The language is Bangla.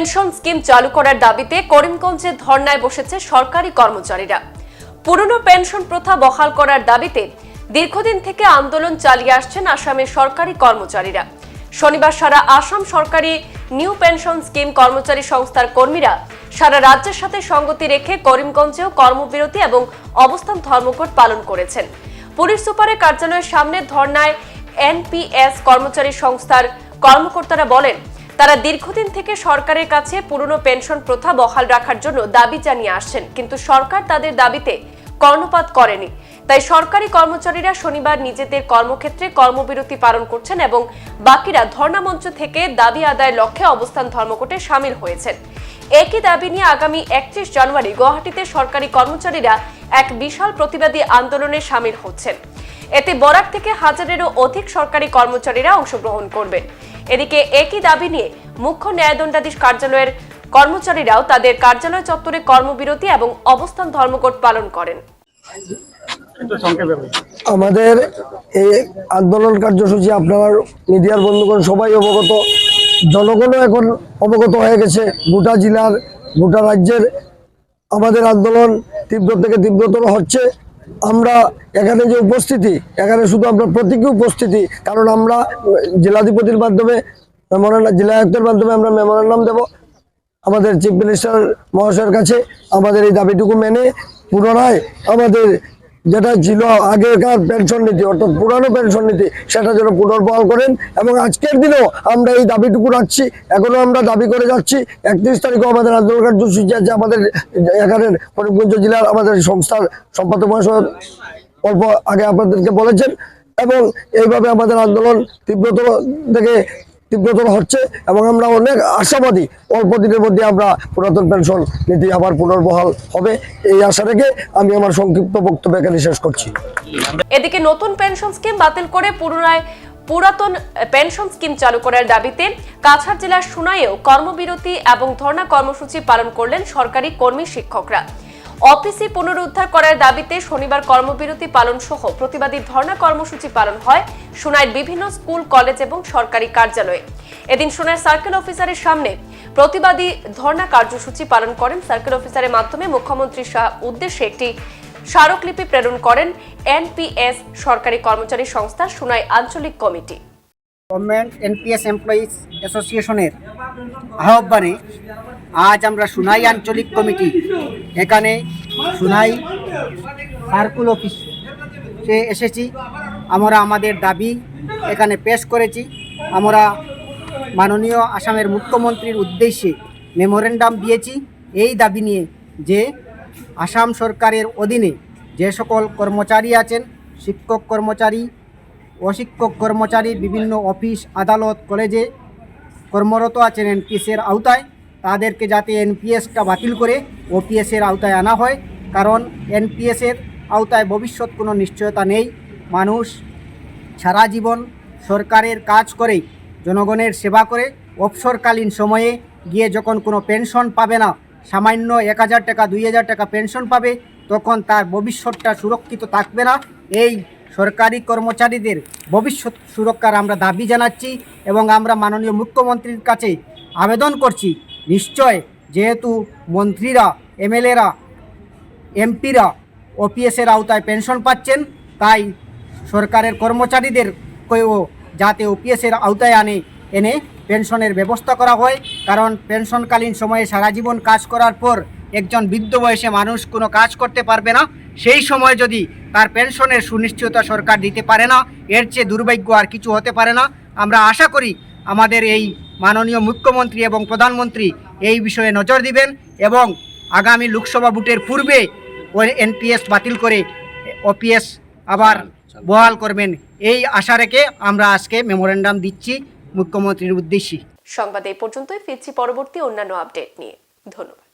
পেনশন স্কিম চালু করার দাবিতে করিমগঞ্জে ধর্নায় বসেছে সরকারি কর্মচারীরা। পুরনো পেনশন প্রথা বহাল করার দাবিতে দীর্ঘদিন থেকে আন্দোলন চালিয়ে আসছেন আসামের সরকারি কর্মচারীরা। শনিবার সারা আসাম সরকারি নিউ পেনশন স্কিম কর্মচারী সংস্থার কর্মীরা সারা রাজ্যের সাথে সঙ্গতি রেখে করিমগঞ্জেও কর্মবিরতি এবং অবস্থান ধর্মঘট পালন করেছেন। পুলিশ সুপারের কার্যালয়ের সামনে ধর্নায় এনপিএস কর্মচারী সংস্থার কর্মকর্তারা বলেন তারা দীর্ঘদিন থেকে সরকারের কাছে পুরনো পেনশন প্রথা বহাল রাখার জন্য দাবি জানিয়ে আসছেন, কিন্তু সরকার তাদের দাবিতে কর্ণপাত করেনি। তাই সরকারি কর্মচারীরা শনিবার নিজেদের কর্মক্ষেত্রে কর্মবিরতি পালন করছেন এবং বাকিরা ধর্ণা মঞ্চ থেকে দাবি আদায়ের লক্ষ্যে অবস্থান ধর্মঘটে সামিল হয়েছেন। একই দাবি নিয়ে আগামী একত্রিশ জানুয়ারি গুয়াহাটিতে সরকারি কর্মচারীরা এক বিশাল প্রতিবাদী আন্দোলনে সামিল হচ্ছেন। এতে বরাক থেকে হাজারেরও অধিক সরকারি কর্মচারীরা অংশগ্রহণ করবেন। এদিকে একই দাবি নিয়ে মুখ্য ন্যায়দণ্ডাধীশ কার্যালয়ের কর্মচারীরাও তাদের কার্যালয় চত্বরে কর্মবিরতি এবং অবস্থান ধর্মঘট পালন করেন। আমাদের এই আন্দোলন কার্যসূচি আপনার মিডিয়ার বন্ধুগণ সবাই অবগত। জনগণও এখন অবগত হয়ে গেছে। গোটা জেলার গোটা রাজ্যের আমাদের আন্দোলন তীব্র থেকে তীব্রতর হচ্ছে। আমরা এখানে যে উপস্থিতি, এখানে শুধু আমরা প্রতীকী উপস্থিতি, কারণ আমরা জেলাধিপতির মাধ্যমে মেমোরান্ডাম জেলা আয়ুক্তের মাধ্যমে আমরা মেমোরান্ডাম দেব। আমাদের চিফ মিনিস্টার মহাশয়ের কাছে আমাদের এই দাবিটুকু মেনে পুনরায় আমাদের যেটা ছিল আগেকার পেনশন নীতি, অর্থাৎ পুরানো পেনশন নীতি, সেটা যেন পুনর্বহাল করেন এবং আজকের দিনেও আমরা এই দাবিটুকু রাখছি। এখনও আমরা দাবি করে যাচ্ছি, একত্রিশ তারিখও আমাদের আন্দোলন কার্যসূচি আছে আমাদের এখানের করিমগঞ্জ জেলার আমাদের সংস্থার সম্পাদক মহাশয় অল্প আগে আপনাদেরকে বলেছেন এবং এইভাবে আমাদের আন্দোলন তীব্রতর থেকে তীব্রতর হচ্ছে এবং আমরা অনেক আশাবাদী। অল্প দিনের মধ্যে আমরা পুরাতন পেনশন নীতি আবার পুনর্বহাল হবে। এই আশা রেখে আমি আমার সংক্ষিপ্ত বক্তব্য এখানে শেষ করছি। এদিকে নতুন পেনশন স্কিম বাতিল করে পুনরায় পুরাতন পেনশন স্কিম চালু করার দাবিতে কাছাড় জেলার সুনাইয়েও কর্মবিরতি এবং ধর্ণা কর্মসূচি পালন করলেন সরকারি কর্মী শিক্ষকরা। অফিসে পুনরুদ্ধার করার দাবিতে শনিবার কর্মবিরতি পালন সহ প্রতিবাদী ধর্ণা কর্মসূচি পালন হয় সুনাইয়ের বিভিন্ন স্কুল, কলেজ এবং সরকারি কার্যালয়ে। এদিন সুনাইয়ের সার্কেল অফিসারের সামনে প্রতিবাদী ধর্ণা কার্যসূচি পালন করেন সার্কেল অফিসারের মাধ্যমে মুখ্যমন্ত্রী শাহ উদ্দেশ্যে একটি স্মারকলিপি প্রেরণ করেন এনপিএস সরকারি কর্মচারী সংস্থা সোনাই আঞ্চলিক কমিটি। গভর্নমেন্ট এনপিএস এমপ্লয়িজ অ্যাসোসিয়েশনের আহ্বানে আজ আমরা সুনাই আঞ্চলিক কমিটি এখানে সুনাই সার্কুল অফিস। সে এসেছি, আমরা আমাদের দাবি এখানে পেশ করেছি। আমরা মাননীয় আসামের মুখ্যমন্ত্রীর উদ্দেশ্যে মেমোরেন্ডাম দিয়েছি এই দাবি নিয়ে যে আসাম সরকারের অধীনে যে সকল কর্মচারী আছেন, শিক্ষক কর্মচারী, অশিক্ষক কর্মচারী, বিভিন্ন অফিস, আদালত, কলেজে কর্মরত আছেন এনপিএসের আওতায়। তাদেরকে যাতে এনপিএসটা বাতিল করে ওপিএসের আওতায় আনা হয়, কারণ এনপিএসের আওতায় ভবিষ্যৎ কোনো নিশ্চয়তা নেই। মানুষ সারা জীবন সরকারের কাজ করে, জনগণের সেবা করে, অবসরকালীন সময়ে গিয়ে যখন কোনো পেনশন পাবে না, সামান্য এক হাজার টাকা, দুই হাজার টাকা পেনশন পাবে, তখন তার ভবিষ্যৎটা সুরক্ষিত থাকবে না। এই সরকারি কর্মচারীদের ভবিষ্যৎ সুরক্ষার আমরা দাবি জানাচ্ছি এবং আমরা মাননীয় মুখ্যমন্ত্রীর কাছে আবেদন করছি। নিশ্চয় যেহেতু মন্ত্রীরা, এমএলএরা, এমপিরা ওপিএসের আওতায় পেনশন পাচ্ছেন, তাই সরকারের কর্মচারীদেরকেও যাতে ওপিএসের আওতায় আনে, এনে পেনশনের ব্যবস্থা করা হয়। কারণ পেনশনকালীন সময়ে সারা জীবন কাজ করার পর একজন বৃদ্ধ বয়সে মানুষ কোনো কাজ করতে পারবে না। সেই সময় যদি তার পেনশনের সুনিশ্চয়তা সরকার দিতে পারে না, এর চেয়ে দুর্ভাগ্য আর কিছু হতে পারে না। আমরা আশা করি আমাদের এই মাননীয় মুখ্যমন্ত্রী এবং প্রধানমন্ত্রী এই বিষয়ে নজর দিবেন এবং আগামী লোকসভা ভোটের পূর্বে এনপিএস বাতিল করে ওপিএস আবার বহাল করবেন। এই আশা রেখে আমরা আজকে মেমোরেন্ডাম দিচ্ছি মুখ্যমন্ত্রীর উদ্দেশ্যে। সংবাদ এই পর্যন্তই, ফিরছি পরবর্তী অন্যান্য আপডেট নিয়ে। ধন্যবাদ।